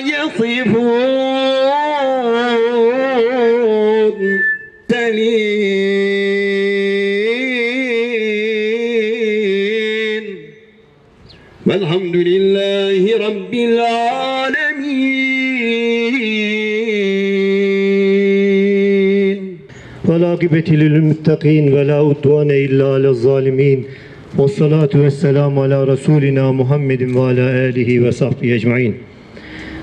يصفون سليم والحمد لله رب العالمين. والعاقبة للمتقين ولا عدوان إلا على الظالمين. والصلاة والسلام على ve ala alihi ve sahbihi ecmain.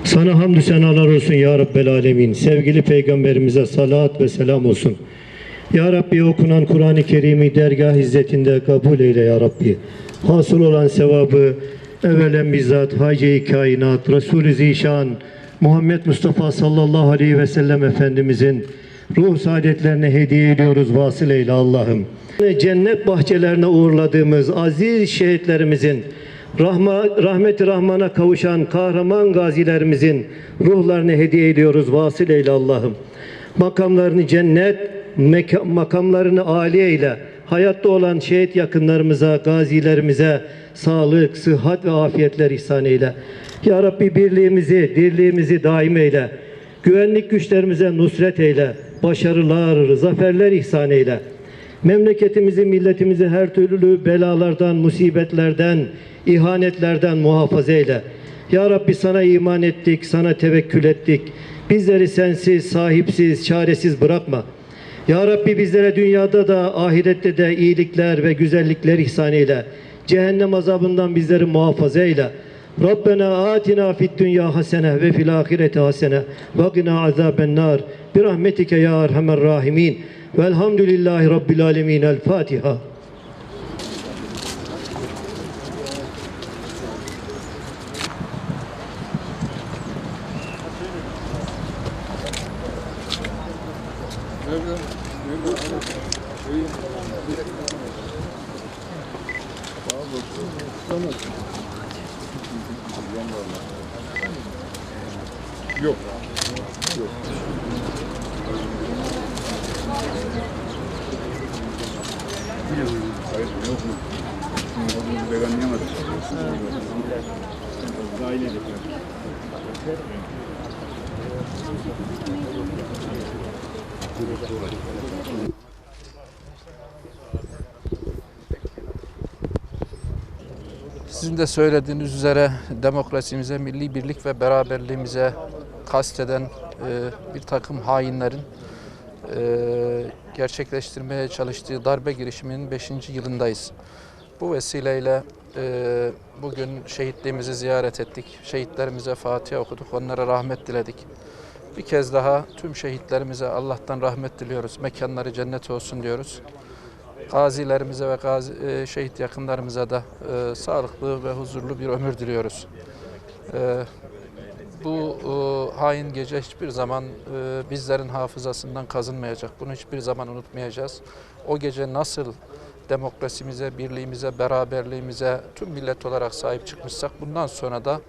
Sana hamdü senalar olsun ya Rabbel Alemin. Sevgili Peygamberimize salat ve selam olsun. Ya Rabbi okunan Kur'an-ı Kerim'i dergah izzetinde kabul eyle ya Rabbi. Hasıl olan sevabı evvelen bizzat Hacı-i Kainat, Resul-i Zişan, Muhammed Mustafa sallallahu aleyhi ve sellem Efendimizin ruh saadetlerine hediye ediyoruz vasıl eyle Allah'ım. Cennet bahçelerine uğurladığımız aziz şehitlerimizin Rahma, rahmeti Rahman'a kavuşan kahraman gazilerimizin ruhlarını hediye ediyoruz vasıl eyle Allah'ım. Makamlarını cennet, makamlarını âli eyle. Hayatta olan şehit yakınlarımıza, gazilerimize sağlık, sıhhat ve afiyetler ihsan eyle. Ya Rabbi birliğimizi, dirliğimizi daim eyle. Güvenlik güçlerimize nusret eyle. Başarılar, zaferler ihsan eyle. Memleketimizi, milletimizi her türlü belalardan, musibetlerden, ihanetlerden muhafaza eyle. Ya Rabbi sana iman ettik, sana tevekkül ettik. Bizleri sensiz, sahipsiz, çaresiz bırakma. Ya Rabbi bizlere dünyada da ahirette de iyilikler ve güzellikler ihsan eyle. Cehennem azabından bizleri muhafaza eyle. Rabbena atina fid dünya hasene ve fil ahireti hasene ve qina azaben nar. Bir rahmetike ya erhamer rahimin. Velhamdülillahi Rabbil alemin. El Fatiha. Yok. Yok. Hayır, yok mu? Onu vegan yemez. Dahil edecek. Thank you. Sizin de söylediğiniz üzere demokrasimize, milli birlik ve beraberliğimize kasteden e, bir takım hainlerin e, gerçekleştirmeye çalıştığı darbe girişiminin 5. yılındayız. Bu vesileyle e, bugün şehitliğimizi ziyaret ettik. Şehitlerimize Fatiha okuduk, onlara rahmet diledik. Bir kez daha tüm şehitlerimize Allah'tan rahmet diliyoruz. Mekanları cennet olsun diyoruz gazilerimize ve gazi, e, şehit yakınlarımıza da e, sağlıklı ve huzurlu bir ömür diliyoruz. E, bu e, hain gece hiçbir zaman e, bizlerin hafızasından kazınmayacak. Bunu hiçbir zaman unutmayacağız. O gece nasıl demokrasimize, birliğimize, beraberliğimize tüm millet olarak sahip çıkmışsak bundan sonra da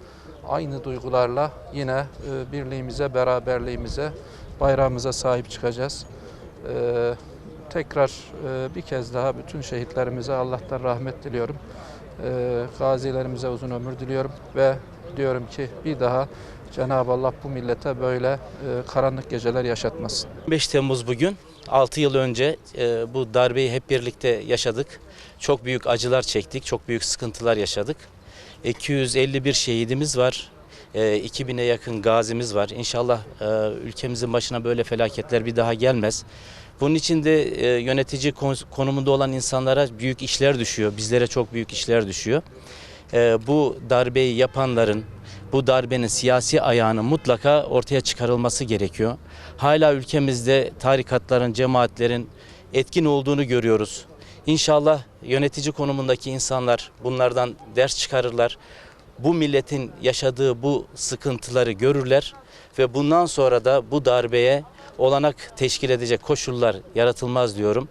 aynı duygularla yine e, birliğimize, beraberliğimize, bayrağımıza sahip çıkacağız. E, tekrar e, bir kez daha bütün şehitlerimize Allah'tan rahmet diliyorum. E, gazilerimize uzun ömür diliyorum ve diyorum ki bir daha Cenab-ı Allah bu millete böyle e, karanlık geceler yaşatmasın. 5 Temmuz bugün 6 yıl önce e, bu darbeyi hep birlikte yaşadık. Çok büyük acılar çektik, çok büyük sıkıntılar yaşadık. 251 şehidimiz var. E, 2000'e yakın gazimiz var. İnşallah e, ülkemizin başına böyle felaketler bir daha gelmez. Bunun için de e, yönetici kon- konumunda olan insanlara büyük işler düşüyor. Bizlere çok büyük işler düşüyor. E, bu darbeyi yapanların, bu darbenin siyasi ayağının mutlaka ortaya çıkarılması gerekiyor. Hala ülkemizde tarikatların, cemaatlerin etkin olduğunu görüyoruz. İnşallah yönetici konumundaki insanlar bunlardan ders çıkarırlar. Bu milletin yaşadığı bu sıkıntıları görürler ve bundan sonra da bu darbeye olanak teşkil edecek koşullar yaratılmaz diyorum.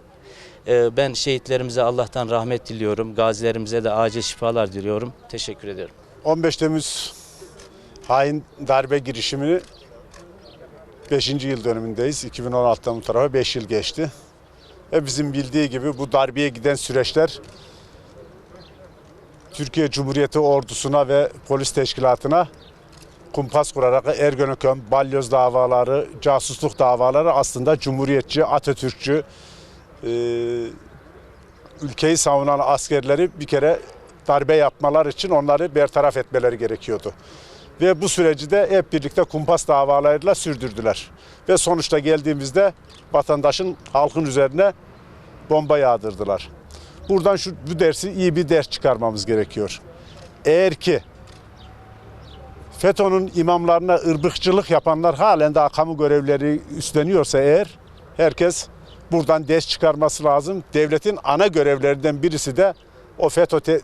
Ee, Ben şehitlerimize Allah'tan rahmet diliyorum. Gazilerimize de acil şifalar diliyorum. Teşekkür ederim. 15 Temmuz hain darbe girişimini 5. yıl dönümündeyiz. 2016'dan bu tarafa 5 yıl geçti. Hepimizin bildiği gibi bu darbeye giden süreçler Türkiye Cumhuriyeti ordusuna ve polis teşkilatına kumpas kurarak Ergenekon, balyoz davaları, casusluk davaları aslında Cumhuriyetçi, Atatürkçü, e, ülkeyi savunan askerleri bir kere darbe yapmalar için onları bertaraf etmeleri gerekiyordu. Ve bu süreci de hep birlikte kumpas davalarıyla sürdürdüler. Ve sonuçta geldiğimizde vatandaşın halkın üzerine bomba yağdırdılar. Buradan şu bu dersi iyi bir ders çıkarmamız gerekiyor. Eğer ki FETÖ'nün imamlarına ırbıkçılık yapanlar halen daha kamu görevleri üstleniyorsa eğer herkes buradan ders çıkarması lazım. Devletin ana görevlerinden birisi de o FETÖ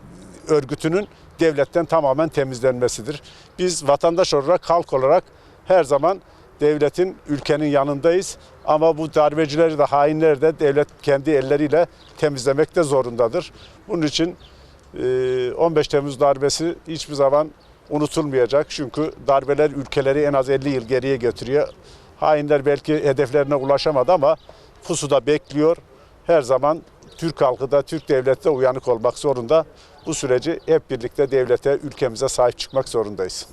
örgütünün devletten tamamen temizlenmesidir. Biz vatandaş olarak, halk olarak her zaman devletin, ülkenin yanındayız. Ama bu darbecileri de, hainleri de devlet kendi elleriyle temizlemek de zorundadır. Bunun için e, 15 Temmuz darbesi hiçbir zaman unutulmayacak. Çünkü darbeler ülkeleri en az 50 yıl geriye götürüyor. Hainler belki hedeflerine ulaşamadı ama pusuda bekliyor. Her zaman Türk halkı da, Türk devleti de uyanık olmak zorunda. Bu süreci hep birlikte devlete, ülkemize sahip çıkmak zorundayız.